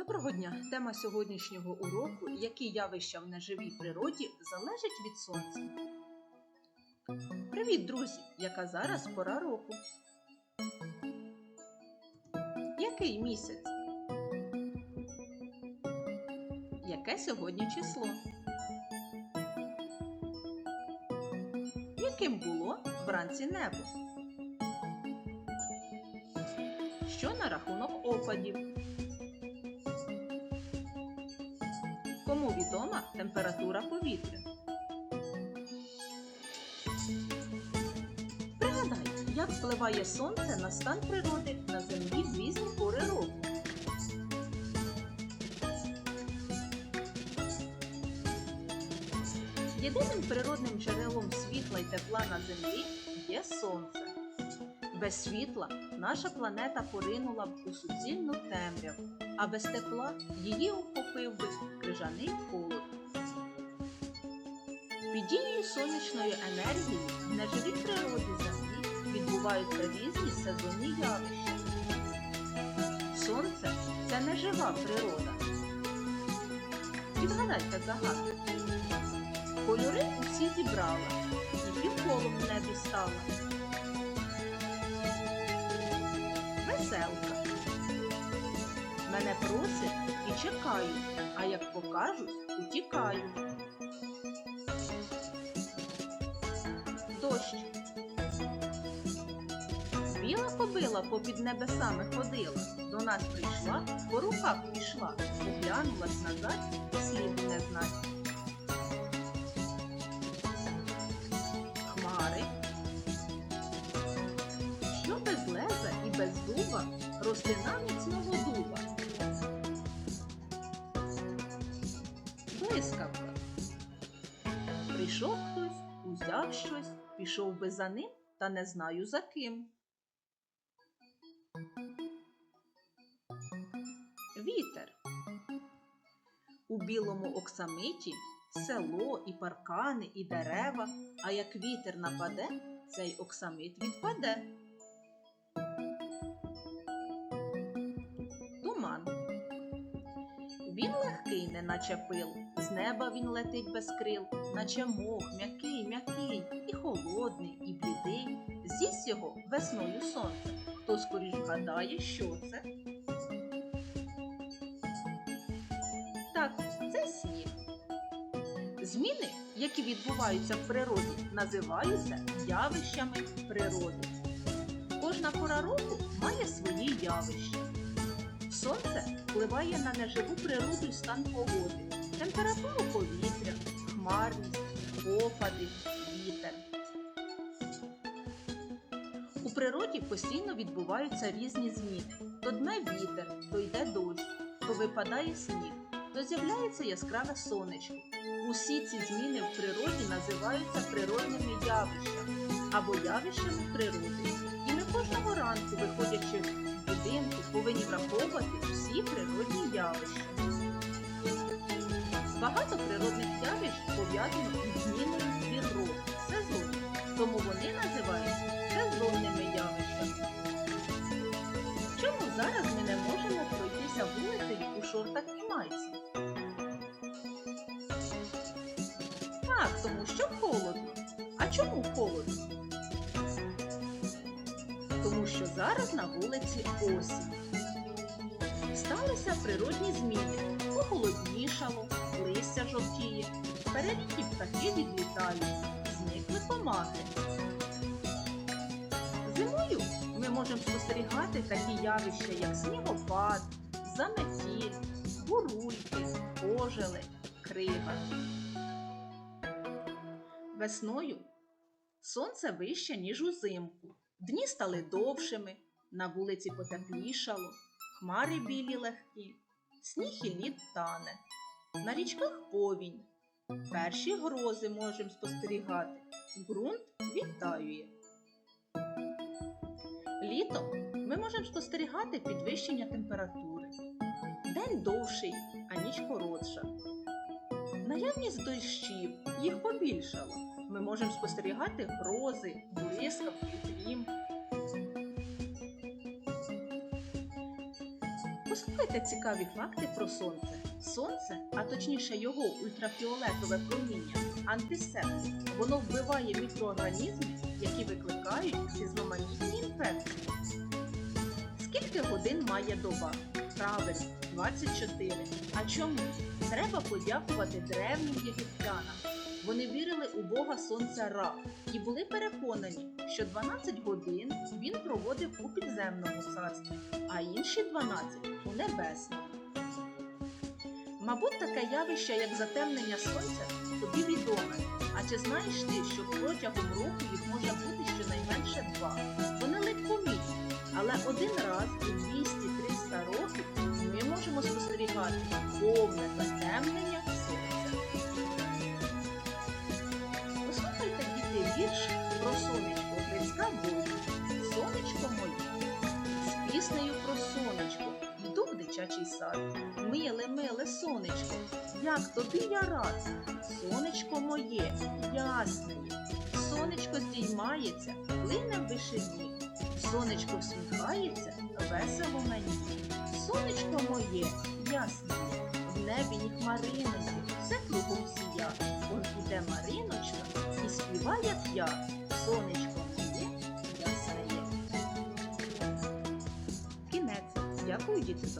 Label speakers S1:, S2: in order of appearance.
S1: Доброго дня! Тема сьогоднішнього уроку Які явища в неживій природі залежать від сонця. Привіт, друзі! Яка зараз пора року? Який місяць? Яке сьогодні число? Яким було вранці небо? Що на рахунок опадів? Кому відома температура повітря? Пригадай, як впливає сонце на стан природи на землі в різні пори року. Єдиним природним джерелом світла й тепла на землі є сонце. Без світла наша планета поринула б у суцільну темряву, а без тепла її охопив би крижаний холод. Під дією сонячної енергії в неживій природі Землі відбуваються різні сезонні явища. Сонце це нежива природа. Відгадайте загадку. Кольори усі зібрала, і півколом в небі стала. Веселка. Мене просить і чекаю, а як покажуть, утікаю. Дощ. Біла кобила попід небесами ходила, до нас прийшла, по руках пішла, оглянулась назад, сліду не знать. Хмари. Що без леза і без зуба рослина міцного Блискавка. Прийшов хтось, узяв щось, пішов би за ним, та не знаю за ким. Вітер. У білому оксамиті село і паркани, і дерева, а як вітер нападе, цей оксамит відпаде. Неначе пил, з неба він летить без крил, наче мох, м'який, м'який, і холодний, і блідий. З'їсть його весною сонце. Хто скоріш вгадає, що це? Так, це сніг. Зміни, які відбуваються в природі, називаються явищами природи. Кожна пора року має свої явища. Сонце впливає на неживу природу і стан погоди, температуру повітря, хмарність, опади, вітер. У природі постійно відбуваються різні зміни. То дме вітер, то йде дощ, то випадає сніг, то з'являється яскраве сонечко. Усі ці зміни в природі називаються природними явищами або явищами природи. І ми кожного ранку, виходячи повинні враховувати всі природні явища. Багато природних явищ пов'язано із зміною пір року, сезону, тому вони називаються сезонними явищами. Чому зараз ми не можемо пройтися вулицею у шортах і майці? Так, тому що холодно. А чому холодно? Тому що зараз на вулиці осінь. Сталися природні зміни. Похолоднішало, листя жовтіє, перелітні птахи відлітають, зникли комахи. Зимою ми можемо спостерігати такі явища, як снігопад, заметіль, бурульки, ожеледь, крига. Весною сонце вище, ніж узимку. Дні стали довшими, на вулиці потеплішало, хмари білі легкі, сніг і лід тане. На річках повінь. Перші грози можемо спостерігати. Ґрунт відтаює. Літом ми можемо спостерігати підвищення температури. День довший, а ніч коротша. Наявність дощів їх побільшало. Ми можемо спостерігати грози, блискавки, грім. Послухайте цікаві факти про сонце. Сонце, а точніше його ультрафіолетове проміння, антисептик, воно вбиває мікроорганізми, які викликають різноманітні інфекції. Скільки годин має доба? Правильно, 24. А чому? Треба подякувати древнім єгиптянам. Вони вірили у Бога Сонця Ра і були переконані, що 12 годин він проводив у підземному царстві, а інші 12 у небесному. Мабуть, таке явище, як затемнення сонця, тобі відоме. А чи знаєш ти, що протягом року їх може бути щонайменше два? Вони легкомітні, але один раз у 200-300 років ми можемо спостерігати повне затемнення вірш про сонечко Грицька Бойка. Сонечко моє. З піснею про сонечко. Йду в дитячий сад. Миле, миле сонечко, як тобі я рад. Сонечко моє, ясне. Сонечко здіймається, плине в вишині. Сонечко всміхається, весело мені. Сонечко моє, ясне. В небі ні хмариночки, все кругом сія. Он іде Мариночка і співа, як я. Сонечко моє, ясне. Кінець. Дякую, діти, за